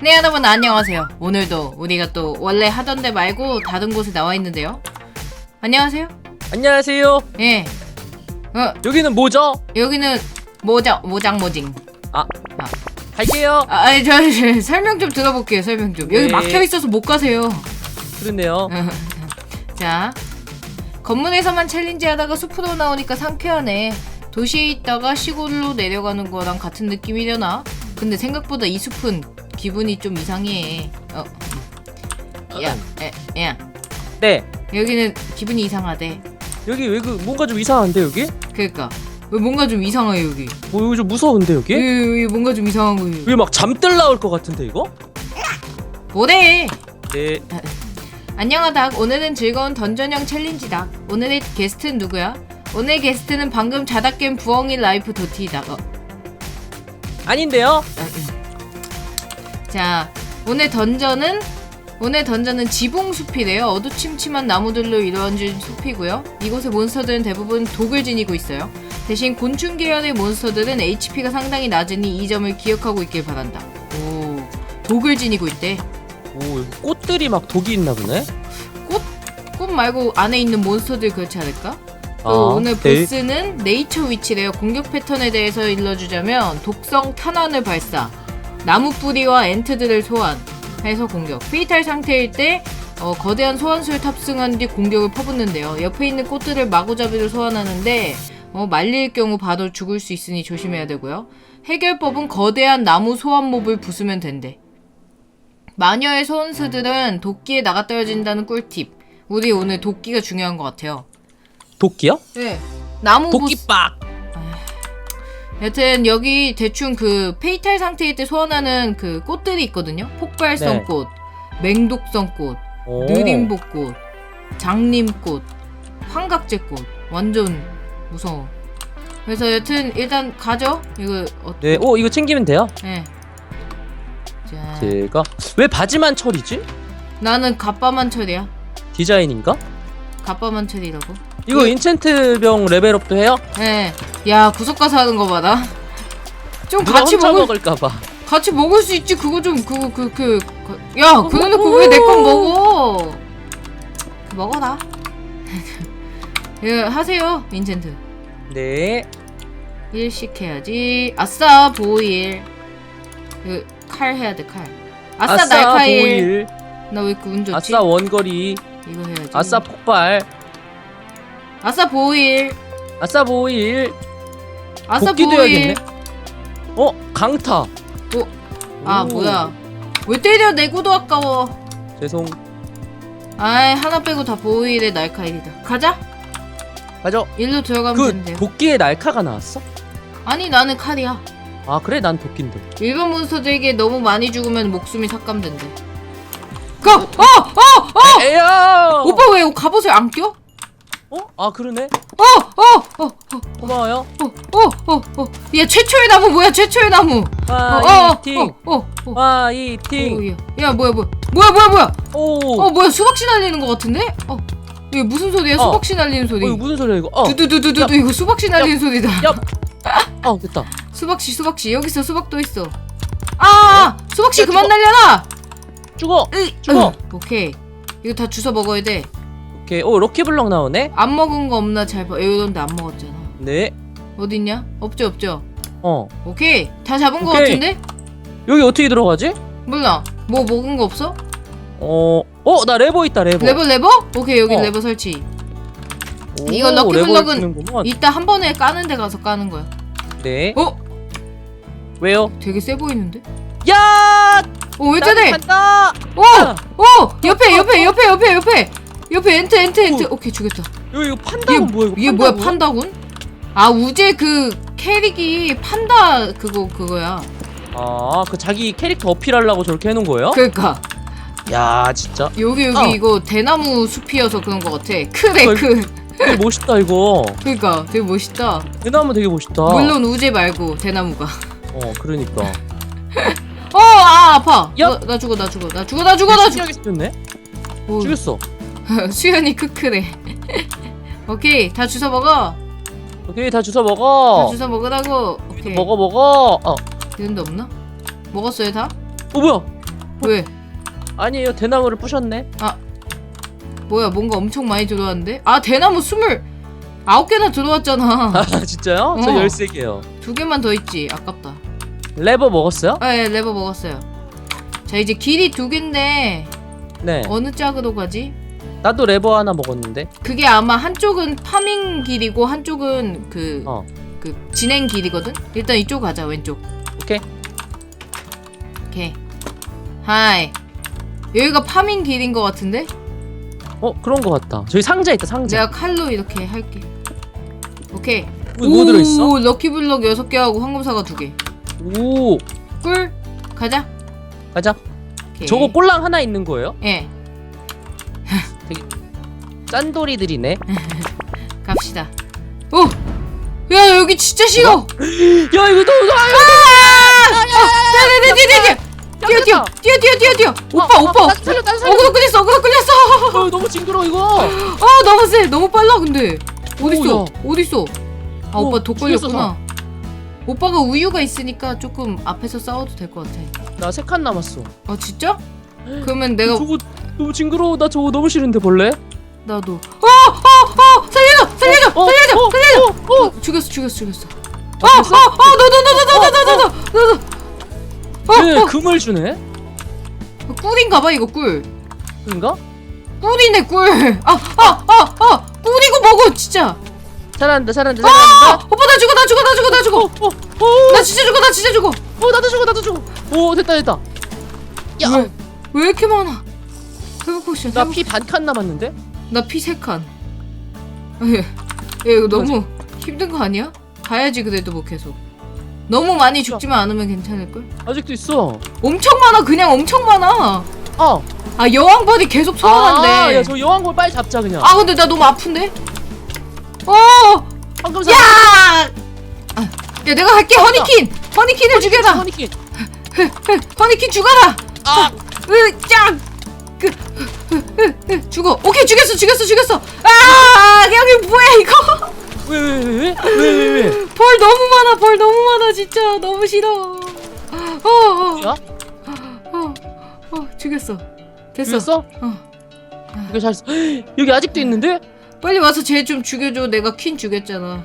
네 여러분 안녕하세요. 오늘도 우리가 또 원래 하던 데 말고 다른 곳에 나와 있는데요. 안녕하세요. 안녕하세요. 예. 어 여기는 뭐죠? 여기는 모장 모장 모징. 갈게요. 아, 아니 저, 저 설명 좀 들어볼게요. 설명 좀. 여기 네. 막혀 있어서 못 가세요. 그렇네요. 자 건물에서만 챌린지 하다가 숲으로 나오니까 상쾌하네. 도시에 있다가 시골로 내려가는 거랑 같은 느낌이려나? 근데 생각보다 이 숲은 기분이 좀 이상해. 어. 야, 에, 야. 네. 여기는 기분이 이상하대. 여기 왜 그 뭔가 좀 이상한데 여기? 그러니까 왜 뭔가 좀 이상해 여기. 뭐 여기 좀 무서운데 여기? 여기, 여기 뭔가 좀 이상한 거. 여기 막 잠들 나올 것 같은데 이거? 뭐래? 네. 안녕하다. 오늘은 즐거운 던전형 챌린지다. 오늘의 게스트는 누구야? 오늘 게스트는 방금 자다 깬 부엉이 라이프 도티이다. 어, 아닌데요? 자, 오늘 던전은 오늘 던전은 지붕숲이래요. 어두침침한 나무들로 이루어진 숲이고요. 이곳의 몬스터들은 대부분 독을 지니고 있어요. 대신 곤충 계열의 몬스터들은 HP가 상당히 낮으니 이 점을 기억하고 있길 바란다. 오, 독을 지니고 있대. 오 여기 꽃들이 막 독이 있나 보네. 꽃 말고 안에 있는 몬스터들 그렇지 않을까? 또 아, 오늘 네. 보스는 네이처 위치래요. 공격 패턴에 대해서 일러주자면 독성 탄환을 발사, 나무 뿌리와 엔트들을 소환 해서 공격. 페이탈 상태일 때 어, 거대한 소환수를 탑승한 뒤 공격을 퍼붓는데요. 옆에 있는 꽃들을 마구잡이로 소환하는데 어, 말릴 경우 바로 죽을 수 있으니 조심해야 되고요. 해결법은 거대한 나무 소환몹을 부수면 된대. 마녀의 소환수들은 도끼에 나가 떨어진다는 꿀팁. 우리 오늘 도끼가 중요한 것 같아요. 도끼요? 네. 나무. 도끼빡. 여튼 여기 대충 그 페이탈 상태일 때 소환하는 그 꽃들이 있거든요. 폭발성 네. 꽃, 맹독성 꽃, 오. 느림복꽃, 장림꽃, 환각제꽃. 완전 무서워. 그래서 여튼 일단 가죠. 이거 어, 네. 오 이거 챙기면 돼요? 네. 자, 제가 왜 바지만 철이지? 나는 갑바만 철이야. 디자인인가? 갑바만 철이라고. 이거 그- 인챈트병 레벨업도 해요? 네. 야 구석 가서 하는 거 봐라. 좀 누가 같이 혼자 먹을 먹을까봐. 같이 먹을 수 있지 그거 좀 그거 그그 그, 야 그래놓고 왜 내 건 먹어 먹어라 예 하세요 인챈트 네. 일식 해야지 아싸 보일 그칼 해야 돼 칼 아싸, 날카일 보일. 나왜 이렇게 운 좋지 아싸 원거리. 이거 해야지 아싸 폭발. 아싸 보일 아싸 보일. 아싸 도끼도 보일 해야겠네. 어 강타. 아 오. 뭐야 왜 때려 내고도 아까워 죄송. 아이 하나 빼고 다 보일의 날카일이다 가자 가죠. 일로 들어가면 그 된대요 도끼에 날카가 나왔어? 아니 나는 칼이야 아 그래 난 도끼인데. 일반 몬스터들에게 너무 많이 죽으면 목숨이 삭감된대. 가! 어! 어! 어! 에야. 오빠 왜 갑옷을 안 껴? 어? 아 그러네. 어! 어! 어! 고마워요. 어! 어! 어! 어! 야 최초의 나무 뭐야 최초의 나무! 어! 어! 화이팅. 어! 어! 어! 화이팅. 어, 야, 야 뭐야 뭐야 뭐야 뭐야 뭐야 오. 어 뭐야 수박씨 날리는 것 같은데? 어 이게 무슨 소리야 어. 수박씨 날리는 소리 어, 이거 무슨 소리야 이거? 어. 두두두두두 이거 수박씨 날리는 소리다 야. 어 됐다. 수박씨 수박씨 여기 있어 수박도 있어 아 수박씨 야, 그만 죽어. 날려라 죽어. 으이, 죽어. 으, 오케이 이거 다 주워 먹어야 돼 오케이. 오 럭키블럭 나오네. 안 먹은 거 없나 잘 봐. 이런데 안 먹었잖아. 네. 어딨냐? 없죠, 없죠. 어. 오케이. 다 잡은 거 오케이. 같은데? 여기 어떻게 들어가지? 몰라. 뭐 먹은 거 없어? 어. 어, 나 레버 있다, 레버. 레버 레버? 오케이, 여기 어. 레버 설치. 오, 이거 럭키블럭은. 이따 한 번에 까는 데 가서 까는 거야. 네. 어? 왜요? 되게 세 보이는데? 야! 어, 왜 나도 저래? 간다. 오! 오! 옆에, 옆에, 옆에, 옆에, 옆에! 옆에 엔트, 엔트, 엔트. 어. 오케이, 죽였다. 여기 이거 판다군 뭐야 이거? 이게 뭐야, 판다군? 판다군? 아, 우제 그 캐릭이 판다 그거, 그거야. 아, 그 자기 캐릭터 어필하려고 저렇게 해놓은 거예요? 그니까. 야, 진짜. 여기, 여기 어. 이거 대나무 숲이어서 그런 거 같아. 크래, 어, 크. 되게 멋있다 이거. 그니까 되게 멋있다. 대나무 되게 멋있다. 물론 우제 말고 대나무가. 어, 그러니까. 어, 아 아파. 야. 나, 나 죽어, 나 죽어, 나 죽어, 나 죽어, 나 죽어. 신기하게 생겼네. 오, 죽였어. 수연이 크크래. 오케이, 다 주워 먹어. 오케이 다 주워 다 먹어. 주워 먹으라고. 오케이. 먹어 먹어. 어. 이런 데 없나? 먹었어요 다? 어 뭐야? 왜? 아니에요 대나무를 부셨네. 뭐야 뭔가 엄청 많이 들어왔는데? 아 대나무 스물 아홉 개나 들어왔잖아. 아 진짜요? 저 어. 13개요. 두 개만 더 있지. 아깝다. 레버 먹었어요? 아, 예, 레버 먹었어요. 자, 이제 길이 두 개인데 네. 어느 짝으로 가지? 나도 레버 하나 먹었는데. 그게 아마 한쪽은 파밍 길이고 한쪽은 그, 어. 그 진행 길이거든? 일단 이쪽 가자, 왼쪽. 오케이. 오케이. 하이. 여기가 파밍 길인 것 같은데? 어 그런 거 같다. 저기 상자 있다 상자. 내가 칼로 이렇게 할게. 오케이. 뭐, 뭐 들어있어? 오, 럭키블럭 6개하고 황금사과 2개. 오 꿀. 가자. 가자. 오케이. 저거 꼴랑 하나 있는 거예요? 예, 짠돌이들이네. 갑시다. 오! 야, 여기 진짜 싫어! 야 이거 너무 네, 네네네네네! 뛰어 뛰어 뛰어 뛰어 뛰어 뛰어 오빠 오빠. 어그로 끌렸어 어그로 끌렸어 어, 너무 징그러 이거. 아 너무 세 너무 빨라 근데 어딨어 오, 야. 어딨어 아 오, 오빠 독 죽였어, 걸렸구나 오빠가 우유가 있으니까 조금 앞에서 싸워도 될 것 같아 나 세 칸 남았어. 아 진짜? 그러면 내가 저거 너무 징그러워. 나 저거 너무 싫은데 벌레. 나도. 어, 어, 어, 살려줘, 살려줘, 어, 살려줘, 어, 살려줘. 어, 어. 죽였어, 죽였어, 죽였어. 어, 어, 어, 너도, 너도, 너도, 너도, 너도, 너도. 왜 금을 주네? 꿀인가봐 이거 꿀. 인가? 꿀이네 꿀. 아, 아, 아, 아, 꿀이고 뭐고 진짜. 잘한다, 잘한다, 잘한다. 오빠 나 죽어, 나 죽어, 나 죽어, 나 죽어. 어, 어, 어. 나 진짜 죽어, 나 진짜 죽어. 어, 나도 죽어, 나도 죽어. 오, 됐다, 됐다. 야, 왜, 왜 이렇게 많아? 포션 나피 반 칸 남았는데? 나피 세칸 예, 예 이거 너무 힘든 거 아니야? 가야지 그래도 뭐 계속 너무 많이 죽지만 않으면 괜찮을걸? 아직도 있어. 엄청 많아 그냥 엄청 많아 어. 아 여왕벌이 계속 소환한대 아, 야, 저 여왕골 빨리 잡자 그냥. 아 근데 나 너무 아픈데? 어! 황금사. 야! 아, 야 내가 할게 허니킨! 허니킨을 죽여라! 허니킨. 허니킨 죽어라! 아, 으, 짱! 그, 으, 으, 으, 죽어. 오케이, 죽였어, 죽였어, 죽였어. 아, 여기 뭐야, 이거? 왜 왜 왜 왜 왜 왜? 왜? 벌 너무 많아, 벌 너무 많아, 진짜. 너무 싫어. 어, 어, 야? 어, 어, 죽였어. 됐어. 됐어? 어. 이거 잘했어. 여기 아직도 있는데? 빨리 와서 쟤 좀 죽여줘. 내가 퀸 죽였잖아.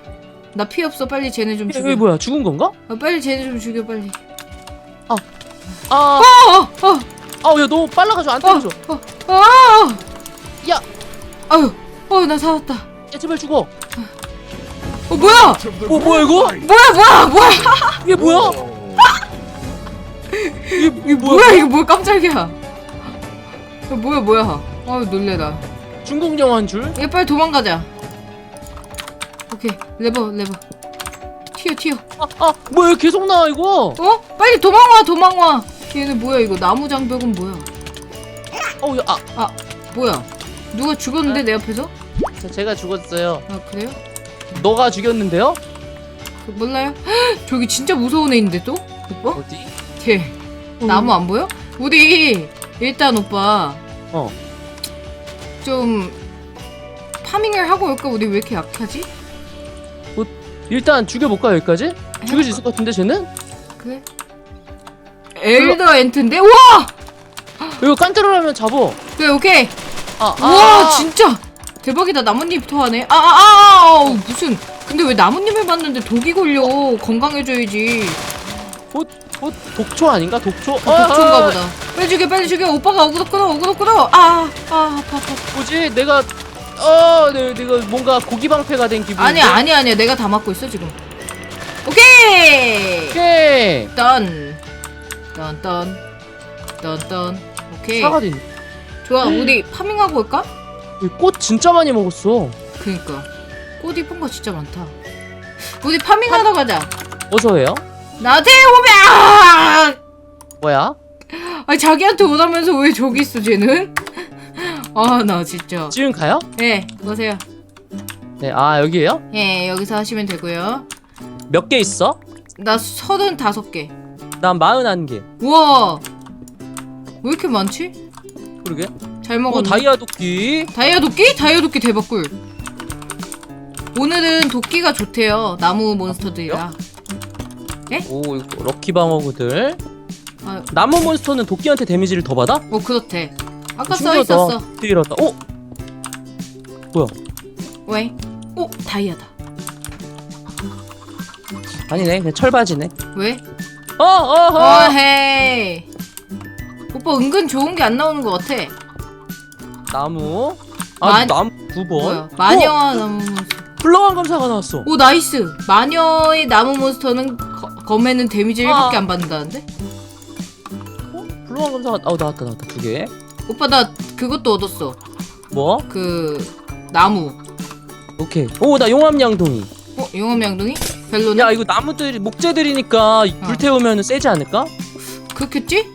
나 피 없어. 빨리 쟤네 좀 이게 죽여. 왜 뭐야? 죽은 건가? 아, 빨리 쟤네 좀 죽여, 빨리. 아, 어, 어, 어, 아, 야 너무 빨라가지고 안 어, 때려줘. 어, 어. 야, 아유, 어, 나 살았다. 야 제발 죽어. 어, 뭐야? 어 뭐야 이거? 뭐야, 뭐야, 뭐야? 이게 뭐야? 이게, 이게 뭐야 이거 뭐야 깜짝이야 야, 뭐야 뭐야 아유 놀래라 중국 영화인 줄? 얘 빨리 도망가자 오케이 레버 레버 튀어 튀어 아, 아, 뭐야 계속 나와 이거? 어? 빨리 도망와 도망와 얘네 뭐야 이거 나무 장벽은 뭐야 어우, 야, 아, 뭐야 누가 죽었는데 내 앞에서? 저, 제가 죽었어요. 아 그래요? 너가 죽였는데요? 그 몰라요? 헉, 저기 진짜 무서운 애 있는데 또? 오빠? 어디? 걔 나무 안 보여? 우리 일단 오빠 어. 좀 파밍을 하고 올까? 우리 왜 이렇게 약하지? 일단 죽여볼까 여기까지? 죽일 수 있을 것 같은데 쟤는? 그래? 엘더 엔트인데? 와! 이거 깐트롤하면 잡어. 그래 오케이 아, 아, 우와 아. 진짜 대박이다 나뭇잎 토하네 아아아 아, 아, 어, 무슨 근데 왜 나뭇잎을 봤는데 독이 걸려 건강해져야지 어, 어, 독초 아닌가? 독초? 어, 독초인가 아, 보다 빨리 죽여 빨리 죽여 오빠가 어그로 끌어 아아 아파 아파 뭐지? 내가 어, 내, 내가 뭔가 고기 방패가 된 기분. 아니야 아니야 아니야 내가 다 맞고 있어 지금 오케이 오케이. 떤 떤떤 떤떤 오케이 사과도 있네. 좋아 우리 파밍하고 올까? 이꽃 진짜 많이 먹었어. 그니까 꽃 이쁜 거 진짜 많다 우리 파밍하러 가자 어서 해요. 나한테 오면 아! 뭐야? 아니 자기한테 오라면서 왜 저기 있어 쟤는? 아 나 진짜 지금 가요? 예 오세요 네, 아 여기에요? 예 여기서 하시면 되고요 몇 개 있어? 나 서른 다섯 개 난 마흔한 개. 우와 왜 이렇게 많지? 그러게. 잘 어, 먹었네 다이아 도끼. 다이아 도끼? 다이아 도끼 대박 꿀 오늘은 도끼가 좋대요 나무 몬스터들이라 오, 이거 럭키 방어구들. 아, 나무 몬스터는 도끼한테 데미지를 더 받아? 어 그렇대. 아까 써 신기하다. 있었어. 되게 이렇다. 어? 뭐야? 왜? 오 다이아다. 아니네. 그냥 철바지네. 왜? 어, 어, 어. 어헤이. 오빠 은근 좋은 게 안 나오는 것 같아. 나무. 아, 만- 나무 두 번. 뭐야? 마녀와 나무 몬스터. 불렁한 검사가 나왔어. 오 나이스. 마녀의 나무 몬스터는 거, 검에는 데미지 1밖에 아. 안 받는다는데? 어? 불렁한 검사가 어, 나왔다, 나왔다. 두 개. 오빠 나 그것도 얻었어. 뭐? 그 나무. 오케이. 오, 나 용암 양동이. 어 용암 양동이? 별로네. 야, 이거 나무들이 목재들이니까 불 태우면 세지 않을까? 그렇겠지?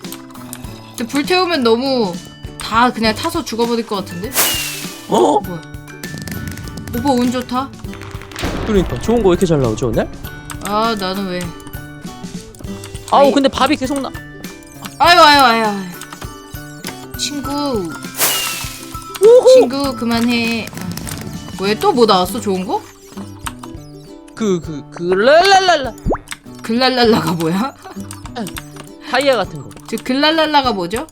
근데 불 태우면 너무 다 그냥 타서 죽어버릴 것 같은데? 어? 뭐야? 오빠 운 좋다. 그러니까 좋은 거 왜 이렇게 잘 나오지 오늘? 아 나는 왜? 아우 아이. 근데 밥이 계속 나. 아유 아유 아유. 아유. 친구 오호. 친구 그만해. 왜 또 뭐 나왔어 좋은 거? 그그그 랄랄랄라 글랄랄라가 뭐야? 타이어 같은 거. 저 글랄랄라가 뭐죠?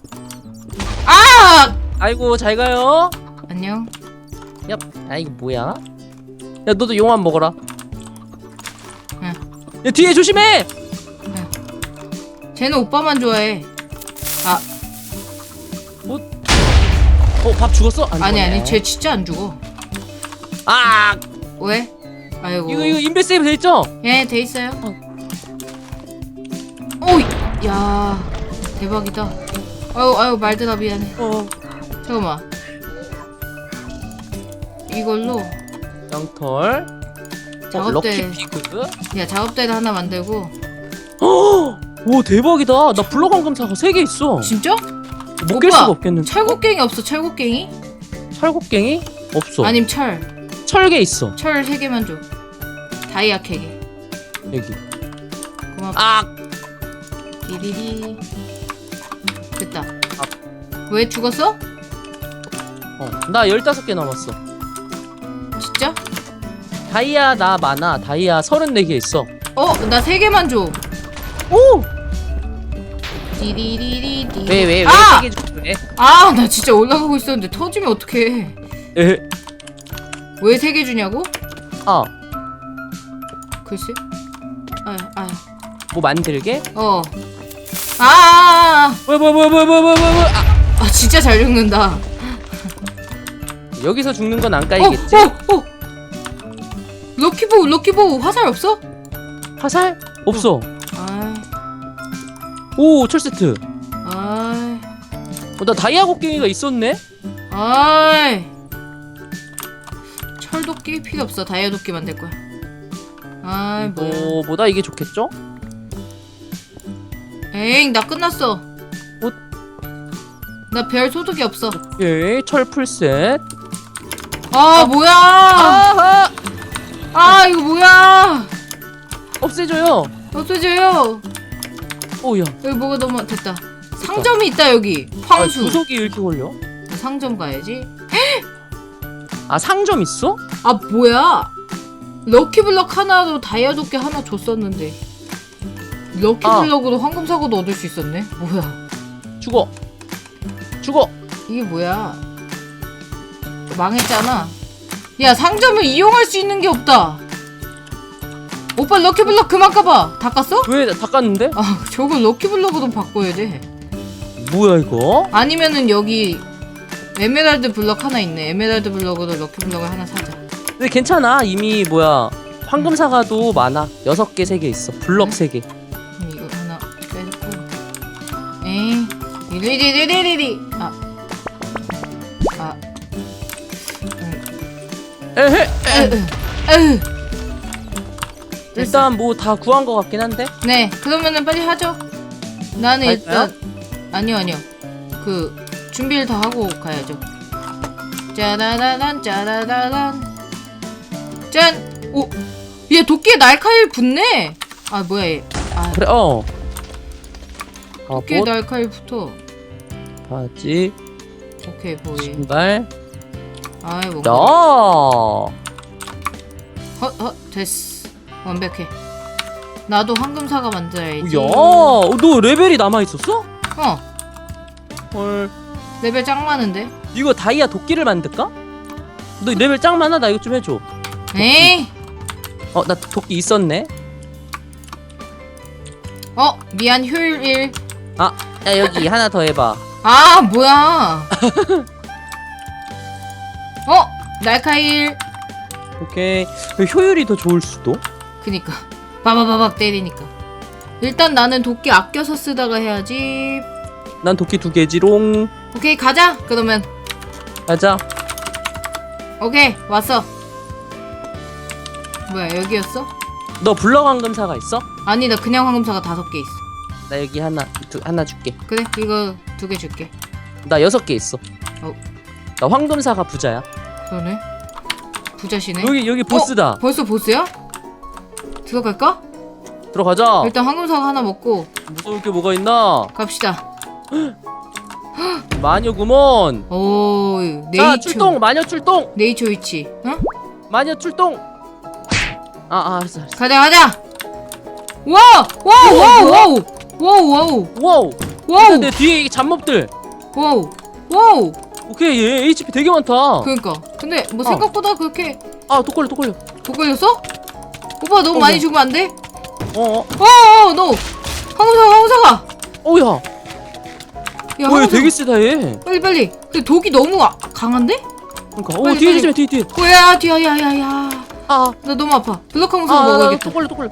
아! 아이고 잘 가요. 안녕. 야, 아 이거 뭐야? 야 너도 용암 먹어라. 응. 야 뒤에 조심해. 쟤는 오빠만 좋아해. 아 어밥 죽었어? 안 아니 죽었네. 아니 쟤 진짜 안 죽어. 아 왜? 아이고. 이거 이거 인베 세이브 돼 있죠? 예, 돼 있어요. 어. 오, 야, 대박이다. 아유, 아유, 말드나 미안해. 어. 잠깐만. 이걸로 양털. 작업대, 피그. 야, 작업대를 하나 만들고. 어. 오 대박이다. 나 블럭 황금사가 세 개 있어. 진짜? 못 깰 오빠, 수가 없겠는데. 철곡갱이 없어, 철곡갱이? 철곡갱이 없어. 아님 철. 철개 있어. 철 세 개만 줘. 다이아 캐게. 여기. 고맙다. 아 디디디. 됐다. 왜 죽었어? 어, 나 15개 남았어. 진짜? 다이아 나 많아. 다이아 34개 있어. 어, 나 세 개만 줘. 오! 디디디디디. 왜, 왜, 왜? 아! 3개 줘. 왜? 아, 나 진짜 올라가고 있었는데 터지면 어떡해. 에, 왜세 개 주냐고? 아, 글쎄. 아, 아. 뭐 만들게? 어. 아, 뭐뭐뭐뭐뭐뭐뭐 아, 아. 아, 진짜 잘 죽는다. 여기서 죽는 건 안 까이겠지? 어, 어, 어. 럭키보, 럭키보 화살 없어? 화살? 없어. 아, 오, 철세트. 아, 어, 나 다이아 곡괭이가 있었네? 아. 철도끼 필요 없어. 다이아 도끼만 될 거야. 아이, 뭐야. 이거보다 이게 좋겠죠? 에잉, 나 끝났어. 뭐? 나별 소득이 없어. 오케이, 철 풀셋. 아, 뭐야. 아하! 아, 이거 뭐야. 없애줘요. 없어져요. 오야. 여기 뭐가 너무 됐다. 상점이 있다 여기. 황수. 아, 구석이 이렇게 걸려? 상점 가야지. 아, 상점 있어? 아 뭐야? 럭키블럭 하나로 다이아 도끼 하나 줬었는데. 럭키블럭으로 황금 사고도 얻을 수 있었네. 뭐야? 죽어. 죽어. 이게 뭐야? 망했잖아. 야 상점을 이용할 수 있는 게 없다. 오빠 럭키블럭 그만 까봐. 다 깠어? 왜 닦았는데? 아 저거 럭키블럭으로 바꿔야 돼. 뭐야, 이거? 아니면은 여기 에메랄드 블럭 하나 있네. 에메랄드 블럭으로 럭키 블럭을 하나 사자. 근데 괜찮아. 이미 뭐야. 황금 사과도 많아. 여섯 개, 세 개 있어. 블럭 세 개. 그럼 이거 하나 빼놓고. 에이, 리리리리리리. 아, 아, 에헤. 에으, 에으. 일단 뭐 다 구한 것 같긴 한데. 네, 그러면은 빨리 하죠. 나는? 일단 아니요 아니요. 그 준비를 다 하고 가야죠. 짜라라란 짜라라란 짠. 오, 얘 도끼에 날카일 붙네. 아 뭐야 얘. 아 그래, 어. 아, 도끼에 뭐, 날카일 붙어. 바지, 오케이 보이. 신발. 아이 야. 뭔가. 헛, 헛, 됐어. 완벽해. 나도 황금사과 만들어야지. 야, 어, 너 레벨이 남아 있었어? 어, 헐. 레벨 짱 많은데. 이거 다이아 도끼를 만들까? 너 레벨 짱 많아? 나 이거 좀 해줘. 에이, 어, 나 도끼 있었네. 어, 미안 효율 1. 아, 야 여기 하나 더 해봐. 아, 뭐야? 어, 날카 1. 오케이. 효율이 더 좋을 수도. 그니까 바바바박 때리니까. 일단 나는 도끼 아껴서 쓰다가 해야지. 난 도끼 두 개지롱. 오케이 가자. 그러면 가자. 오케이 왔어. 뭐야 여기였어? 너 블럭 황금사가 있어? 아니 나 그냥 황금사가 다섯 개 있어. 나 여기 하나 두, 하나 줄게. 그래 이거 두 개 줄게. 나 여섯 개 있어. 어. 나 황금사가 부자야. 그러네. 부자시네. 여기 여기 보스다. 벌써 보스야? 들어갈까? 들어가자. 일단 황금사과 하나 먹고 무서울 게 뭐가 있나? 갑시다. 마녀구먼. 오자 네이처 출동. 마녀 출동. 네이처 위치. 응? 마녀 출동. 아, 아 알았어. 알았어. 가자 가자. 와! 와우 와우 와우 와우 와우 와우. 와우 일단 내 뒤에 이 잡몹들. 와우 와우 오케이 얘 HP 되게 많다. 그러니까 근데 뭐 어. 생각보다 그렇게 아 독걸려 독걸려. 못 걸렸어? 오빠 너무 어, 많이 뭐. 죽으면 안 돼? 어. 어. 어어 너 황사가 황사가 어야. 야 어얘 황사가 되게 세다 얘. 빨리 빨리 근데 독이 너무 아, 강한데? 그러니까. 어 빨리, 뒤에 빨리. 조심해 뒤에 뒤에. 뭐야 뒤야 야야야 아. 나 너무 아파 블럭 황사 아, 나 먹어야겠다 독걸려 독걸려.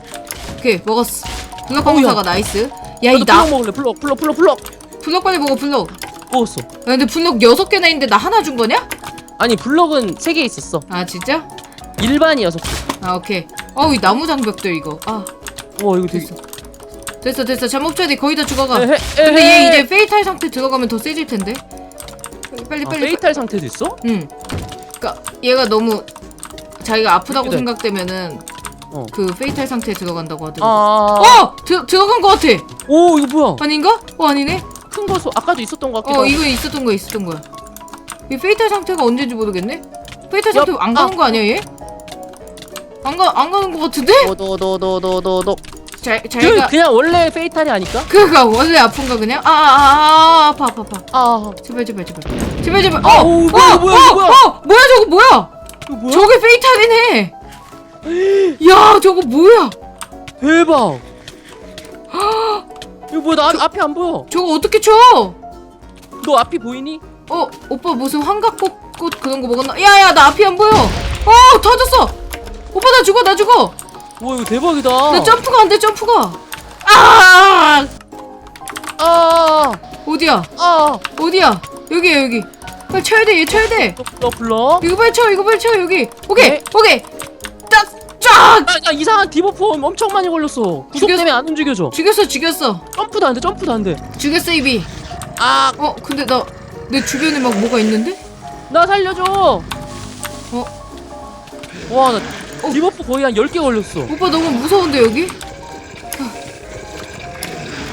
오케이 먹었어 블럭 어우야. 황사가 나이스 나도 야이 나 블럭 먹을래 블럭 블럭 블럭 블럭. 블럭 빨리 먹어 야 먹었어. 근데 블럭 여섯 개나 있는데 나 하나 준 거냐? 아니 블럭은 세 개 있었어. 아 진짜? 일반이 여섯 개. 아 오케이 어우 이 나무 장벽들 이거 아 와 이거 되게. 됐어 됐어 됐어 잠못 처리 거의 다 죽어가 에헤, 근데 얘 에헤. 이제 페이탈 상태 들어가면 더 세질 텐데. 빨리 빨리 아, 빨리. 페이탈 상태도 있어? 응. 그러니까 얘가 너무 자기가 아프다고 그래. 생각되면은 어. 그 페이탈 상태에 들어간다고 하더라고. 아. 어! 들 들어간 것 같아. 오 이거 뭐야? 아닌가? 어 아니네. 큰 거서 아까도 있었던 것 같기도 어 하고. 이거 있었던 거 있었던 거야. 이 페이탈 상태가 언제인지 모르겠네. 페이탈 옆, 상태 안 가는 아. 거 아니야 얘? 안 가 안 가는 것 같은데? 도도도도도도도. 자그 자기가 그냥 원래 페이탈이 아니까? 그가 원래 아픈가 그냥? 아아아 아, 아, 아파 아파 아파. 아. 제발 제발 제발 제발 제발. 아, 어! 오, 어! 뭐야, 뭐야, 어! 뭐야? 어! 뭐야 저거 뭐야? 뭐야? 저게 페이탈이네. 야, 저거 뭐야? 대박. 이거 뭐야? 나 앞- 앞이 안 보여. 저거 어떻게 쳐? 너 앞이 보이니? 어, 오빠 무슨 환각꽃 꽃 그런 거 먹었나? 야, 야, 나 앞이 안 보여. 어, 터졌어. 오빠 나 죽어, 나 죽어. 와 이거 대박이다. 나 점프가 안 돼, 점프가. 아! 아. 어디야? 아. 어디야? 여기야, 여기. 빨리 쳐야 돼, 얘 쳐야 돼. 너 불러. 이거 빨리 쳐, 이거 빨리 쳐, 여기. 오케이, 네. 오케이. 딱, 쫙. 나, 나 이상한 디버프 엄청 많이 걸렸어. 구속 죽였- 때문에 안 움직여져. 죽였어, 죽였어. 점프도 안 돼. 점프도 안 돼. 죽였어, 이비. 아. 어, 근데 나 내 주변에 막 뭐가 있는데? 나 살려줘. 어? 와, 나 디버프 거의 한 10개 걸렸어. 오빠 너무 무서운데 여기?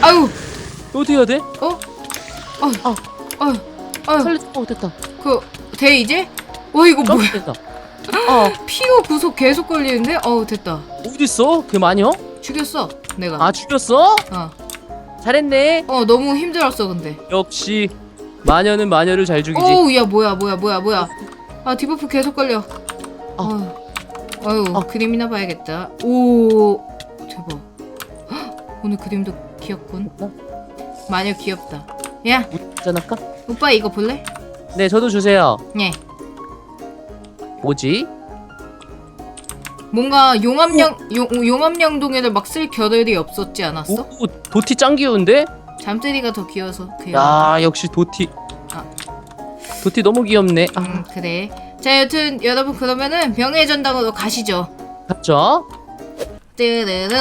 아유, 어떻게 해야 돼? 어? 아유, 아. 아유, 아유, 살려줘. 어, 됐다. 그돼 이제? 와 이거 뭐야? 점프 됐다. 어, 피오 구속 계속 걸리는데? 어우 됐다. 어딨어? 그 마녀? 죽였어 내가. 아, 죽였어? 어, 잘했네. 어 너무 힘들었어 근데. 역시 마녀는 마녀를 잘 죽이지. 어우 야 뭐야 뭐야 뭐야 뭐야. 아 디버프 계속 걸려. 아유, 아유 아. 그림이나 봐야겠다. 오 대박. 헉, 오늘 그림도 귀엽군. 어? 마녀 귀엽다. 야 짠할까? 오빠 이거 볼래? 네, 저도 주세요. 네. 뭐지? 뭔가 용암령 용 용암령동에를 막쓸 겨를이 없었지 않았어? 오, 도티 짱 귀여운데? 잠들이가 더 귀여워서 귀여워. 야, 역시 도티. 아. 도티 너무 귀엽네. 아, 음 그래. 자 여튼 여러분 그러면은 명예 전당으로 가시죠. 갔죠? 뜨르르르르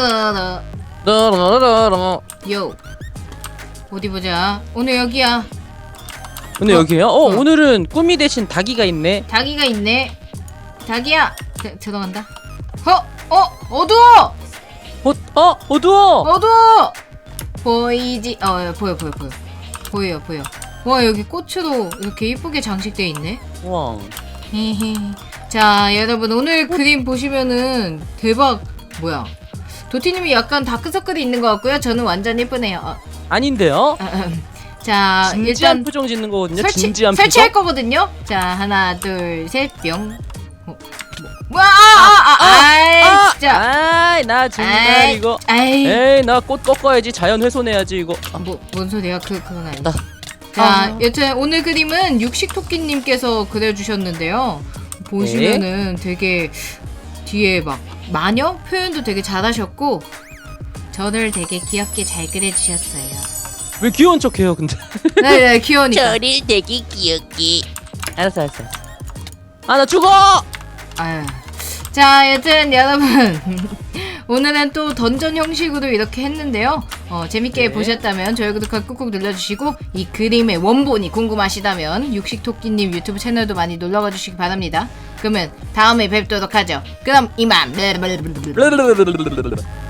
라라라라. 요. 어디 보자. 오늘 여기야. 오늘 어. 여기에요? 어, 어. 오늘은 꾸미 대신 닭이가 있네. 닭이가 있네. 닭이야. 드, 들어간다. 어? 어? 어두워! 어, 어, 어두워. 어두워! 보이지? 어 보여 보여 보여. 보여 보여. 와 여기 꽃으로 이렇게 이쁘게 장식돼 있네. 와. 히히. 자, 여러분 오늘 그림 보시면은 대박 뭐야? 도티님이 약간 다크서클이 있는 것 같고요. 저는 완전 예쁘네요. 어, 아닌데요? 자, 진지한 일단 표정 짓는 거거든요. 설치, 진지한 설치할 표정. 거거든요. 자, 하나, 둘, 셋, 뿅. 어, 뭐, 아, 아, 아, 아, 아, 진짜. 아이 나 정말 아이, 이거. 아이. 에이 나 꽃 꺾어야지 자연 훼손해야지 이거. 아, 뭐, 뭔 소리야? 그, 그건 아니지. 나- 자, 아. 여튼 오늘 그림은 육식토끼님께서 그려주셨는데요. 보시면은 네. 되게 뒤에 막 마녀 표현도 되게 잘하셨고 저를 되게 귀엽게 잘 그려주셨어요. 왜 귀여운 척해요 근데? 네네 귀여우니까. 저를 되게 귀엽게 알았어 알았어. 아 나 죽어. 아유. 자, 여튼 여러분 오늘은 또 던전 형식으로 이렇게 했는데요. 어, 재밌게 네. 보셨다면 좋아요 구독과 꾹꾹 눌러주시고 이 그림의 원본이 궁금하시다면 육식토끼님 유튜브 채널도 많이 놀러가 주시기 바랍니다. 그러면 다음에 뵙도록 하죠. 그럼 이만.